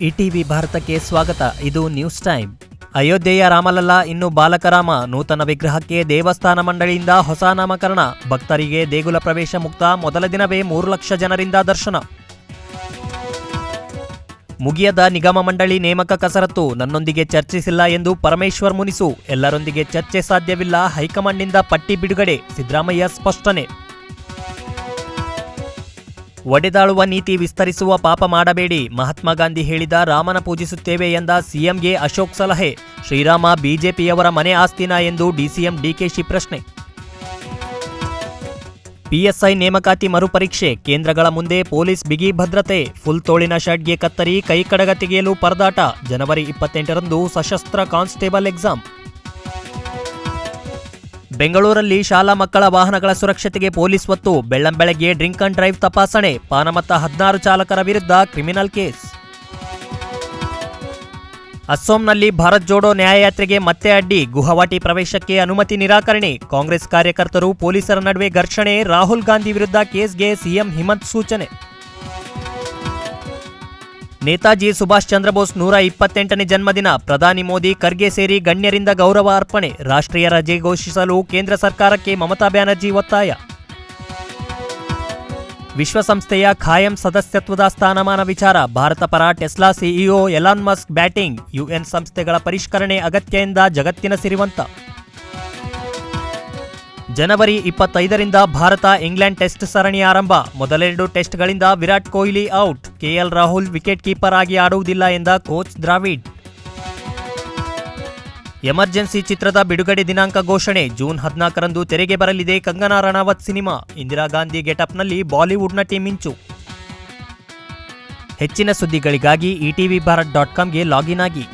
ETV ಭಾರತಕ್ಕೆ ಸ್ವಾಗತ. ಇದು ನ್ಯೂಸ್ ಟೈಮ್. ಅಯೋಧ್ಯೆಯ ರಾಮಲಲ್ಲಾ ಇನ್ನು ಬಾಲಕರಾಮ ನೂತನ ವಿಗ್ರಹಕ್ಕೆ ದೇವಸ್ಥಾನ ಮಂಡಳಿಯಿಂದ ಹೊಸ ನಾಮಕರಣ. ಭಕ್ತರಿಗೆ ದೇಗುಲ ಪ್ರವೇಶ ಮುಕ್ತ ಮೊದಲ ದಿನವೇ ಮೂರು ಲಕ್ಷ ಜನರಿಂದ ದರ್ಶನ. ಮುಗಿಯದ ನಿಗಮ ಮಂಡಳಿ ನೇಮಕ ಕಸರತ್ತು. ನನ್ನೊಂದಿಗೆ ಚರ್ಚಿಸಿಲ್ಲ ಎಂದು ಪರಮೇಶ್ವರ್ ಮುನಿಸು. ಎಲ್ಲರೊಂದಿಗೆ ಚರ್ಚೆ ಸಾಧ್ಯವಿಲ್ಲ. ಹೈಕಮಾಂಡ್ನಿಂದ ಪಟ್ಟಿ ಬಿಡುಗಡೆ. ಸಿದ್ದರಾಮಯ್ಯ ಸ್ಪಷ್ಟನೆ. ಒಡೆದಾಳುವ ನೀತಿ ವಿಸ್ತರಿಸುವ ಪಾಪ ಮಾಡಬೇಡಿ. ಮಹಾತ್ಮ ಗಾಂಧಿ ಹೇಳಿದ ರಾಮನ ಪೂಜಿಸುತ್ತೇವೆ ಎಂದ ಸಿಎಂಗೆ ಅಶೋಕ್ ಸಲಹೆ. ಶ್ರೀರಾಮ ಬಿಜೆಪಿಯವರ ಮನೆ ಆಸ್ತಿನ ಎಂದು ಡಿಸಿಎಂ ಡಿಕೆಶಿ ಪ್ರಶ್ನೆ ಪಿಎಸ್ಐ ನೇಮಕಾತಿ ಮರುಪರೀಕ್ಷೆ. ಕೇಂದ್ರಗಳ ಮುಂದೆ ಪೊಲೀಸ್ ಬಿಗಿ ಭದ್ರತೆ. ಫುಲ್ ತೋಳಿನ ಶರ್ಟ್ಗೆ ಕತ್ತರಿ ಕೈ ಕಡಗ ತೆಗೆಯಲು ಪರದಾಟ. ಜನವರಿ ಇಪ್ಪತ್ತೆಂಟರಂದು ಸಶಸ್ತ್ರ ಕಾನ್ಸ್ಟೇಬಲ್ ಎಕ್ಸಾಮ್. ಬೆಂಗಳೂರಲ್ಲಿ ಶಾಲಾ ಮಕ್ಕಳ ವಾಹನಗಳ ಸುರಕ್ಷತೆಗೆ ಪೊಲೀಸ್ ಒತ್ತು. ಬೆಳ್ಳಂಬೆಳಗ್ಗೆ ಡ್ರಿಂಕ್ ಅಂಡ್ ಡ್ರೈವ್ ತಪಾಸಣೆ. ಪಾನಮತ್ತ ಹದಿನಾರು ಚಾಲಕರ ವಿರುದ್ಧ ಕ್ರಿಮಿನಲ್ ಕೇಸ್. ಅಸ್ಸೋಂನಲ್ಲಿ ಭಾರತ್ ಜೋಡೋ ನ್ಯಾಯಯಾತ್ರೆಗೆ ಮತ್ತೆ ಅಡ್ಡಿ. ಗುವಾಹಟಿ ಪ್ರವೇಶಕ್ಕೆ ಅನುಮತಿ ನಿರಾಕರಣೆ. ಕಾಂಗ್ರೆಸ್ ಕಾರ್ಯಕರ್ತರು ಪೊಲೀಸರ ನಡುವೆ ಘರ್ಷಣೆ. ರಾಹುಲ್ ಗಾಂಧಿ ವಿರುದ್ಧ ಕೇಸ್ಗೆ ಸಿಎಂ ಹಿಮಂತ್ ಸೂಚನೆ. ನೇತಾಜಿ ಸುಭಾಷ್ ಚಂದ್ರ ಬೋಸ್ ನೂರ ಇಪ್ಪತ್ತೆಂಟನೇ ಜನ್ಮದಿನ. ಪ್ರಧಾನಿ ಮೋದಿ, ಖರ್ಗೆ ಸೇರಿ ಗಣ್ಯರಿಂದ ಗೌರವ ಅರ್ಪಣೆ. ರಾಷ್ಟ್ರೀಯ ರಜೆ ಘೋಷಿಸಲು ಕೇಂದ್ರ ಸರ್ಕಾರಕ್ಕೆ ಮಮತಾ ಬ್ಯಾನರ್ಜಿ ಒತ್ತಾಯ. ವಿಶ್ವಸಂಸ್ಥೆಯ ಖಾಯಂ ಸದಸ್ಯತ್ವದ ಸ್ಥಾನಮಾನ ವಿಚಾರ. ಭಾರತ ಪರ Tesla CEO Elon Musk batting. UN ಸಂಸ್ಥೆಗಳ ಪರಿಷ್ಕರಣೆ ಅಗತ್ಯ ಎಂದ ಜಗತ್ತಿನ ಸಿರಿವಂತ. ಜನವರಿ ಇಪ್ಪತ್ತೈದರಿಂದ ಭಾರತ ಇಂಗ್ಲೆಂಡ್ ಟೆಸ್ಟ್ ಸರಣಿ ಆರಂಭ. ಮೊದಲೆರಡು ಟೆಸ್ಟ್ಗಳಿಂದ Virat Kohli out. KL Rahul wicket keeper ಆಗಿ ಆಡುವುದಿಲ್ಲ ಎಂದ ಕೋಚ್ ದ್ರಾವಿಡ್. ಎಮರ್ಜೆನ್ಸಿ ಚಿತ್ರದ ಬಿಡುಗಡೆ ದಿನಾಂಕ ಘೋಷಣೆ. ಜೂನ್ ಹದಿನಾಲ್ಕರಂದು ತೆರೆಗೆ ಬರಲಿದೆ ಕಂಗನಾ ರಣಾವತ್ ಸಿನಿಮಾ. ಇಂದಿರಾ ಗಾಂಧಿ ಗೆಟಪ್ನಲ್ಲಿ ಬಾಲಿವುಡ್ನ ಟೀಮ್ ಮಿಂಚು. ಹೆಚ್ಚಿನ ಸುದ್ದಿಗಳಿಗಾಗಿ ಇಟಿವಿ ಭಾರತ್ ಡಾಟ್ ಕಾಮ್ಗೆ ಲಾಗಿನ್ ಆಗಿ.